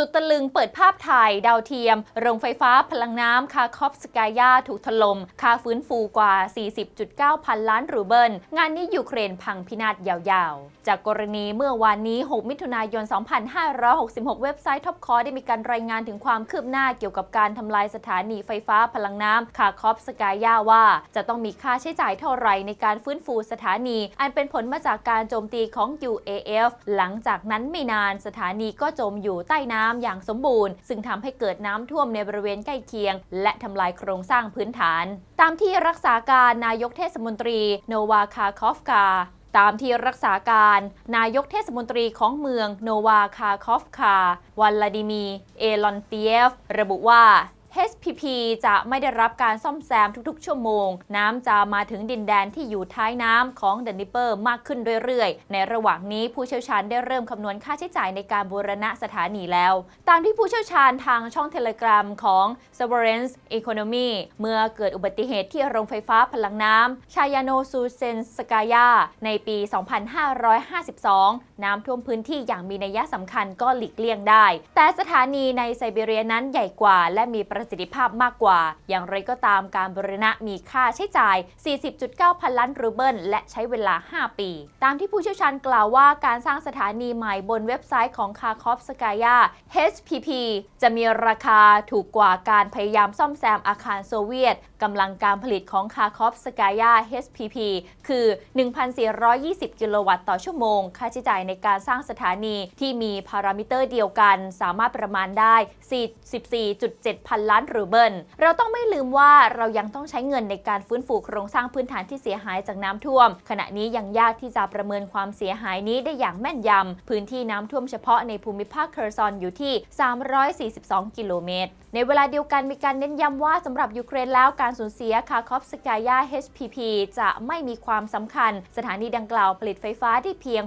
สุดตะลึงเปิดภาพถ่ายดาวเทียม โรงไฟฟ้าพลังน้ำคาคอฟสกายาถูกถล่มค่าฟื้นฟูกว่า 40.9 พันล้านรูเบิล งานนี้ยูเครนพังพินาศยาวๆ จากกรณีเมื่อวานนี้ 6 มิถุนายน 2566 เว็บไซต์ท็อปคอได้มีการรายงานถึงความคืบหน้าเกี่ยวกับการทำลายสถานีไฟฟ้าพลังน้ำคาคอฟสกายาว่า จะต้องมีค่าใช้จ่ายเท่าไหร่ในการฟื้นฟูสถานี อันเป็นผลมาจากการโจมตีของ UAF หลังจากนั้นไม่นานสถานีก็จมอยู่ใต้น้ำอย่างสมบูรณ์ ซึ่งทำให้เกิดน้ำท่วมในบริเวณใกล้เคียง และทำลายโครงสร้างพื้นฐาน ตามที่รักษาการนายกเทศมนตรีโนวาคาคอฟกาตามที่รักษาการนายกเทศมนตรีของเมืองโนวาคาคอฟคาวันลาดิมี เอลอนเตียฟ ระบุว่า PP จะไม่ได้รับการซ่อมแซมทุกๆ ชั่วโมง น้ำจะมาถึงดินแดนที่อยู่ท้ายน้ำของเดนิเปอร์มากขึ้นเรื่อยๆ ในระหว่างนี้ผู้เชี่ยวชาญได้เริ่มคำนวณค่าใช้จ่ายในการบูรณะสถานีแล้ว ตามที่ผู้เชี่ยวชาญทางช่องเทเลกราฟของ s o v e r e i g n Economy เมื่อเกิดอุบัติเหตุที่โรงไฟฟ้าพลังน้ำชายาโนซูเซนสกายาในปี 2552 น้ำท่วมพื้นที่อย่างมีนัยสำคัญก็หลีกเลี่ยงได้ แต่สถานีในไซบีเรียนั้นใหญ่กว่าและมีประสิทธิภาพมากกว่า อย่างไรก็ตามการบริณะมีค่าใช้จ่าย 40.9 พันล้านรูเบิล และใช้เวลา 5 ปี ตามที่ผู้เชี่ยวชาญกล่าวว่าการสร้างสถานีใหม่บนเว็บไซต์ของคาคอฟสกายา HPP จะมีราคาถูกกว่าการพยายามซ่อมแซมอาคารโซเวียตกำลังการผลิตของคาคอฟสกายา HPP คือ 1,420 กิโลวัตต์ต่อชั่วโมง ค่าใช้จ่ายในการสร้างสถานีที่มีพารามิเตอร์เดียวกัน สามารถประมาณได้ 44.7 พันล้านรูเบิลเราต้องไม่ลืมว่าเรายังต้องใช้เงินในการฟื้นฟูโครงสร้างพื้นฐานที่เสียหายจากน้ำท่วม ขณะนี้ยังยากที่จะประเมินความเสียหายนี้ได้อย่างแม่นยำพื้นที่น้ำท่วมเฉพาะในภูมิภาคเคอร์ซอนอยู่ที่ 342 กิโลเมตร ในเวลาเดียวกันมีการเน้นย้ำว่าสำหรับยูเครนแล้วการสูญเสียคาคอฟสกายา HPP จะไม่มีความสำคัญ สถานีดังกล่าวผลิตไฟฟ้าที่เพียง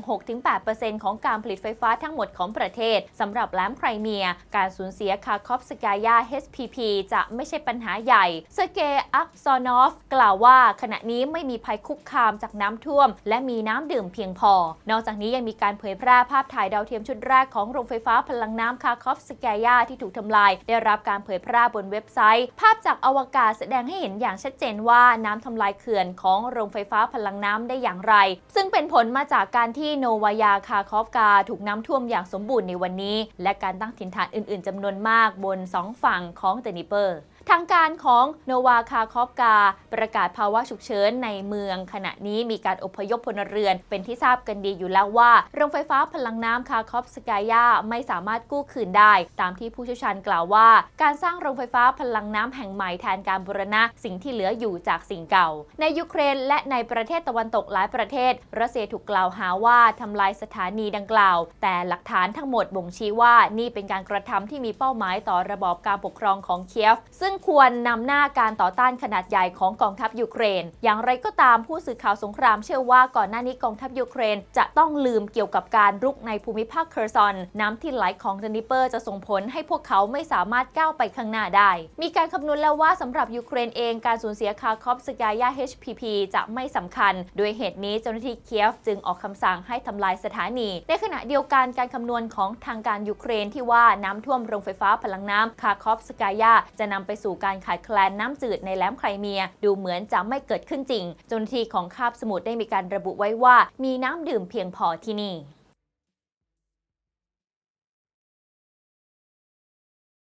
6-8%ของการผลิตไฟฟ้าทั้งหมดของประเทศสำหรับแหลมไครเมีย การสูญเสียคาคอฟสกายา HPP จะไม่ใช่ปัญหาใหญ่เซอร์เกย์อักซอนอฟกล่าวว่าขณะนี้ไม่มีภัยคุกคามจากน้ำท่วม และมีน้ำดื่มเพียงพอ นอกจากนี้ยังมีการเผยแพร่ภาพถ่ายดาวเทียมชุดแรกของโรงไฟฟ้าพลังน้ำคาคอฟสกายาที่ถูกทำลาย ได้รับการเผยแพร่บนเว็บไซต์ ภาพจากอวกาศแสดงให้เห็นอย่างชัดเจนว่าน้ำทำลายเขื่อนของโรงไฟฟ้าพลังน้ำได้อย่างไร ซึ่งเป็นผลมาจากการที่โนวายาคาคอฟกาถูกน้ำท่วมอย่างสมบูรณ์ในวันนี้ และการตั้งถิ่นฐานอื่น ๆจำนวนมากบนสองฝั่งของเดนิเปอร์ ทางการของโนวาคาคอฟกา ประกาศภาวะฉุกเฉินในเมือง ขณะนี้มีการอพยพพลเรือน เป็นที่ทราบกันดีอยู่แล้วว่าโรงไฟฟ้าพลังน้ำคาคอฟสกายาไม่สามารถกู้คืนได้ ตามที่ผู้เชี่ยวชาญกล่าวว่า การสร้างโรงไฟฟ้าพลังน้ำแห่งใหม่แทนการบูรณะสิ่งที่เหลืออยู่จากสิ่งเก่า ในยูเครนและในประเทศตะวันตกหลายประเทศ รัสเซียถูกกล่าวหาว่าทำลายสถานีดังกล่าว แต่หลักฐานทั้งหมดบ่งชี้ว่านี่เป็นการกระทำที่มีเป้าหมายต่อระบอบการปกครองของเคียฟ ซึ่งควรนำหน้าการต่อต้านขนาดใหญ่ของกองทัพยูเครน อย่างไรก็ตามผู้สื่อข่าวสงครามเชื่อว่าก่อนหน้านี้กองทัพยูเครน จะต้องลืมเกี่ยวกับการรุกในภูมิภาคเคอร์ซอน น้ำที่ไหลของเดนิเปอร์จะส่งผลให้พวกเขาไม่สามารถก้าวไปข้างหน้าได้ มีการคำนวณแล้วว่าสำหรับยูเครนเองการสูญเสียคาคอฟสกายา HPP จะไม่สำคัญ ด้วยเหตุนี้เจ้าหน้าที่เคียฟจึงออกคำสั่งให้ทำลายสถานี ในขณะเดียวกันการคำนวณของทางการยูเครนที่ว่าน้ำท่วมโรงไฟฟ้าพลังน้ำคาคอฟสกายาจะนำไปสู่การขาดแคลนน้ำจืดในแหลมไครเมีย ดูเหมือนจะไม่เกิดขึ้นจริงจนทีของคาบสมุทรได้มีการระบุไว้ว่า มีน้ำดื่มเพียงพอที่นี่